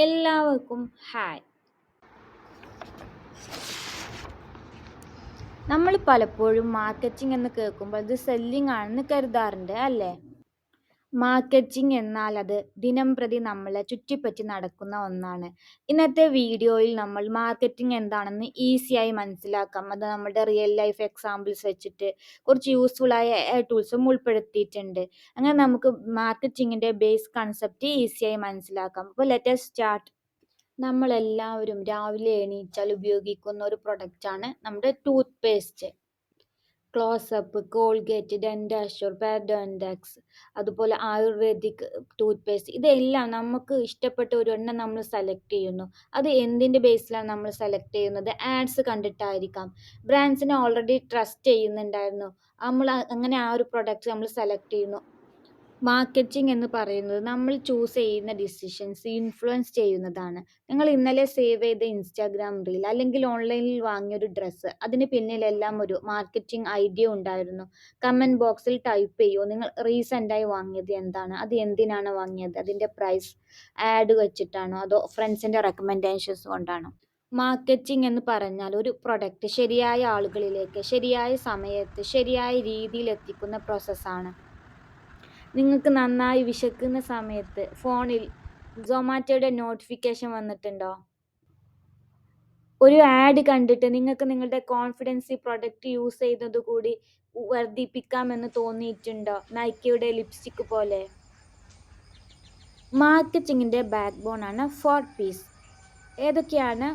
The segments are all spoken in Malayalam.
എല്ലാവർക്കും ഹായ് നമ്മൾ പലപ്പോഴും മാർക്കറ്റിംഗ് എന്ന് കേൾക്കുമ്പോൾ അത് സെല്ലിംഗ് ആണെന്ന് കരുതാറുണ്ട് അല്ലേ? മാർക്കറ്റിംഗ് എന്നാൽ അത് ദിനംപ്രതി നമ്മളെ ചുറ്റിപ്പറ്റി നടക്കുന്ന ഒന്നാണ്. ഇന്നത്തെ വീഡിയോയിൽ നമ്മൾ മാർക്കറ്റിംഗ് എന്താണെന്ന് ഈസിയായി മനസ്സിലാക്കാം. അത് നമ്മുടെ റിയൽ ലൈഫ് എക്സാമ്പിൾസ് വെച്ചിട്ട് കുറച്ച് യൂസ്ഫുൾ ആയ ടൂൾസും ഉൾപ്പെടുത്തിയിട്ടുണ്ട്. അങ്ങനെ നമുക്ക് മാർക്കറ്റിങ്ങിന്റെ ബേസ് കൺസെപ്റ്റ് ഈസിയായി മനസ്സിലാക്കാം. അപ്പോൾ ലെറ്റസ് സ്റ്റാർട്ട് നമ്മളെല്ലാവരും രാവിലെ എണീച്ചാൽ ഉപയോഗിക്കുന്ന ഒരു പ്രൊഡക്റ്റാണ് നമ്മുടെ ടൂത്ത് പേസ്റ്റ് ക്ലോസപ്പ് കോൾഗേറ്റ് ഡെൻഡാഷ്യൂർ പാഡോൻഡാക്സ് അതുപോലെ ആയുർവേദിക് ടൂത്ത് പേസ്റ്റ് ഇതെല്ലാം നമുക്ക് ഇഷ്ടപ്പെട്ട ഒരു എണ്ണം നമ്മൾ സെലക്ട് ചെയ്യുന്നു. അത് എന്തിന്റെ ബേസിലാണ് നമ്മൾ സെലക്ട് ചെയ്യുന്നത്? ആഡ്സ് കണ്ടിട്ടായിരിക്കാം. ബ്രാൻഡ്സിനെ ഓൾറെഡി ട്രസ്റ്റ് ചെയ്യുന്നുണ്ടായിരുന്നു. നമ്മൾ അങ്ങനെ ആ ഒരു പ്രൊഡക്റ്റ് നമ്മൾ സെലക്ട് ചെയ്യുന്നു. മാർക്കറ്റിംഗ് എന്ന് പറയുന്നത് നമ്മൾ ചൂസ് ചെയ്യുന്ന ഡിസിഷൻസ് ഇൻഫ്ലുവൻസ് ചെയ്യുന്നതാണ്. നിങ്ങൾ ഇന്നലെ സേവ് ചെയ്ത ഇൻസ്റ്റാഗ്രാം റീൽ അല്ലെങ്കിൽ ഓൺലൈനിൽ വാങ്ങിയൊരു ഡ്രസ്സ് അതിന് പിന്നിലെല്ലാം ഒരു മാർക്കറ്റിംഗ് ഐഡിയ ഉണ്ടായിരുന്നു. കമന്റ് ബോക്സിൽ ടൈപ്പ് ചെയ്യൂ. നിങ്ങൾ റീസെന്റായി വാങ്ങിയത് എന്താണ്? അത് എന്തിനാണ് വാങ്ങിയത്? അതിന്റെ പ്രൈസ് ആഡ് വെച്ചിട്ടാണോ? അതോ ഫ്രണ്ട്സിന്റെ റെക്കമെൻഡേഷൻസ് കൊണ്ടാണോ? മാർക്കറ്റിംഗ് എന്ന് പറഞ്ഞാൽ ഒരു പ്രൊഡക്റ്റ് ശരിയായ ആളുകളിലേക്ക് ശരിയായ സമയത്ത് ശരിയായ രീതിയിൽ എത്തിക്കുന്ന പ്രോസസ്സാണ് നിങ്ങൾക്ക് നന്നായി വിശക്കുന്ന സമയത്ത് ഫോണിൽ സൊമാറ്റോയുടെ നോട്ടിഫിക്കേഷൻ വന്നിട്ടുണ്ടോ? ഒരു ആഡ് കണ്ടിട്ട് നിങ്ങൾക്ക് നിങ്ങളുടെ കോൺഫിഡൻസ് പ്രൊഡക്റ്റ് യൂസ് ചെയ്യുന്നത് കൂടി വർദ്ധിപ്പിക്കാമെന്ന് തോന്നിയിട്ടുണ്ടോ? നൈക്കിയുടെ ലിപ്സ്റ്റിക് പോലെ. മാർക്കറ്റിങ്ങിന്റെ ബാക്ക് ബോൺ ആണ് ഫോർ പീസ് ഏതൊക്കെയാണ്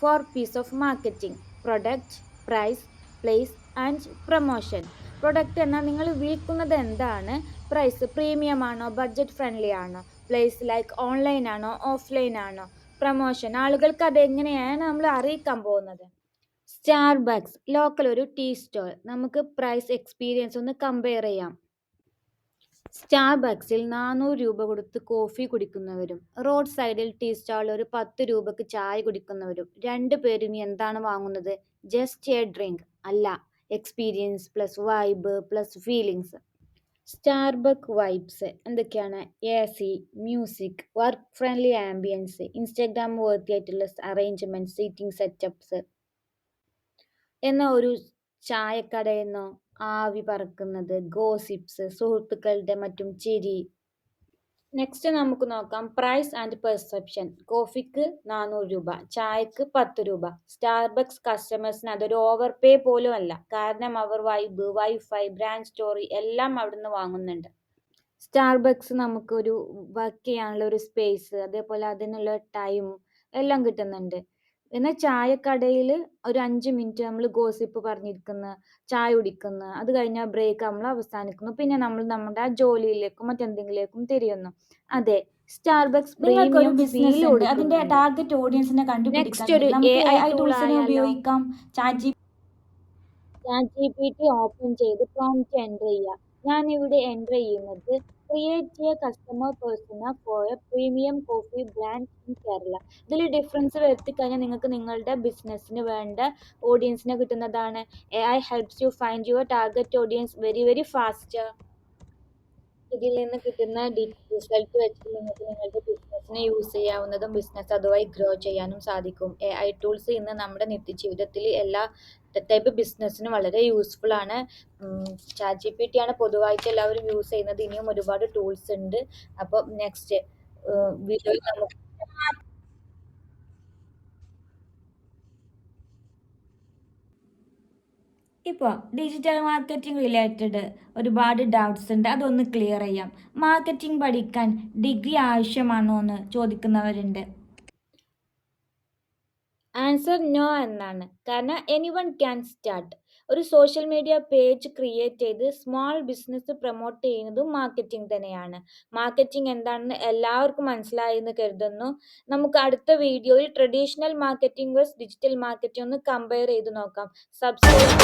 four P's of marketing product price place and promotion product എന്നാൽ നിങ്ങൾ വിൽക്കുന്നത് എന്താണ്? പ്രൈസ് പ്രീമിയം ആണോ? ബഡ്ജറ്റ് ഫ്രണ്ട്ലി ആണോ? പ്ലേസ് ലൈക്ക് ഓൺലൈൻ ആണോ? ഓഫ്ലൈൻ ആണോ? പ്രൊമോഷൻ ആളുകൾക്ക് അത് എങ്ങനെയാണ് നമ്മൾ അറിയിക്കാൻ പോകുന്നത്? സ്റ്റാർബക്സ് ലോക്കൽ ഒരു ടീ സ്റ്റോൾ നമുക്ക് പ്രൈസ് എക്സ്പീരിയൻസ് ഒന്ന് കമ്പയർ ചെയ്യാം. സ്റ്റാർബക്സിൽ നാനൂറ് രൂപ കൊടുത്ത് കോഫി കുടിക്കുന്നവരും റോഡ് സൈഡിൽ ടീ സ്റ്റാളിൽ ഒരു പത്ത് രൂപക്ക് ചായ കുടിക്കുന്നവരും രണ്ടു പേരും എന്താണ് വാങ്ങുന്നത്? ജസ്റ്റ് എ ഡ്രിങ്ക് അല്ല experience plus vibe plus feelings Starbuck vibes എന്തൊക്കെയാണ്? A C music work friendly ambience Instagram worthy ആയിട്ടുള്ള അറേഞ്ച്മെന്റ് സീറ്റിംഗ് സെറ്റപ്സ് എന്ന ഒരു ചായക്കടയെന്നോ ആവി പറക്കുന്നത് ഗോസിപ്സ് സുഹൃത്തുക്കളുടെ മറ്റും ചിരി നെക്സ്റ്റ് നമുക്ക് നോക്കാം. പ്രൈസ് ആൻഡ് പെർസെപ്ഷൻ കോഫിക്ക് നാനൂറ് രൂപ ചായക്ക് പത്ത് രൂപ സ്റ്റാർബക്സ് കസ്റ്റമേഴ്സിന് അതൊരു ഓവർ പേ പോലും അല്ല. കാരണം അവർ വൈബ് വൈഫൈ ബ്രാൻഡ് സ്റ്റോറി എല്ലാം അവിടുന്ന് വാങ്ങുന്നുണ്ട്. സ്റ്റാർബക്സ് നമുക്കൊരു വർക്ക് ചെയ്യാനുള്ള ഒരു സ്പേസ് അതേപോലെ അതിനുള്ള ടൈം എല്ലാം കിട്ടുന്നുണ്ട്. എന്നാൽ ചായക്കടയിൽ ഒരു അഞ്ച് മിനിറ്റ് നമ്മൾ ഗോസിപ്പ് പറഞ്ഞിരിക്കുന്നു ചായ കുടിക്കുന്നു അത് കഴിഞ്ഞാൽ ബ്രേക്ക് നമ്മൾ അവസാനിക്കുന്നു. പിന്നെ നമ്മൾ നമ്മുടെ ആ ജോലിയിലേക്കും മറ്റെന്തെങ്കിലേക്കും തിരിയുന്നു. അതെ സ്റ്റാർബക്സ് പ്രീമിയം ബിസിനസ് അതിന്റെ ടാർഗറ്റ് ഓഡിയൻസിനെ കണ്ടുപിടിക്കാൻ ഉപയോഗിക്കാം chat chat G P T open ചെയ്ത് പ്രോംപ്റ്റ് എന്റർ ചെയ്യുക ഞാനിവിടെ എന്റർ ചെയ്യുന്നത് create a customer persona for a premium coffee brand in Kerala ഇതിൽ ഡിഫറൻസ് വരുത്തി കഴിഞ്ഞാൽ നിങ്ങൾക്ക് നിങ്ങളുടെ ബിസിനസ്സിന് വേണ്ട ഓഡിയൻസിനെ കിട്ടുന്നതാണ്. A I helps you find your target audience very very fast ഇതിൽ നിന്ന് കിട്ടുന്ന റിസൾട്ട് വെച്ച് നിങ്ങൾക്ക് നിങ്ങളുടെ ബിസിനസ്സിനെ യൂസ് ചെയ്യാവുന്നതും ബിസിനസ് അതുമായി ഗ്രോ ചെയ്യാനും സാധിക്കും. എ ഐ ടൂൾസ് ഇന്ന് നമ്മുടെ നിത്യജീവിതത്തിൽ എല്ലാ ടൈപ്പ് ബിസിനസ്സിനും വളരെ യൂസ്ഫുൾ ആണ്. ചാറ്റ് ജി പി ടി ആണ് പൊതുവായിട്ട് എല്ലാവരും യൂസ് ചെയ്യുന്നത്. ഇനിയും ഒരുപാട് ടൂൾസ് ഉണ്ട്. അപ്പോൾ നെക്സ്റ്റ് വീഡിയോയിൽ നമുക്ക് ഇപ്പോൾ ഡിജിറ്റൽ മാർക്കറ്റിംഗ് റിലേറ്റഡ് ഒരുപാട് ഡൗട്ട്സ് ഉണ്ട്. അതൊന്ന് ക്ലിയർ ചെയ്യാം. മാർക്കറ്റിംഗ് പഠിക്കാൻ ഡിഗ്രി ആവശ്യമാണോ എന്ന് ചോദിക്കുന്നവരുണ്ട്. ആൻസർ നോ എന്നാണ്. കാരണം എനി വൺ ക്യാൻ സ്റ്റാർട്ട് ഒരു സോഷ്യൽ മീഡിയ പേജ് ക്രിയേറ്റ് ചെയ്ത് സ്മോൾ ബിസിനസ് പ്രൊമോട്ട് ചെയ്യുന്നതും മാർക്കറ്റിംഗ് തന്നെയാണ്. മാർക്കറ്റിംഗ് എന്താണെന്ന് എല്ലാവർക്കും മനസ്സിലായി എന്ന് കരുതുന്നു. നമുക്ക് അടുത്ത വീഡിയോയിൽ traditional marketing versus digital marketing ഒന്ന് കമ്പയർ ചെയ്ത് നോക്കാം. സബ്സ്ക്രൈബ്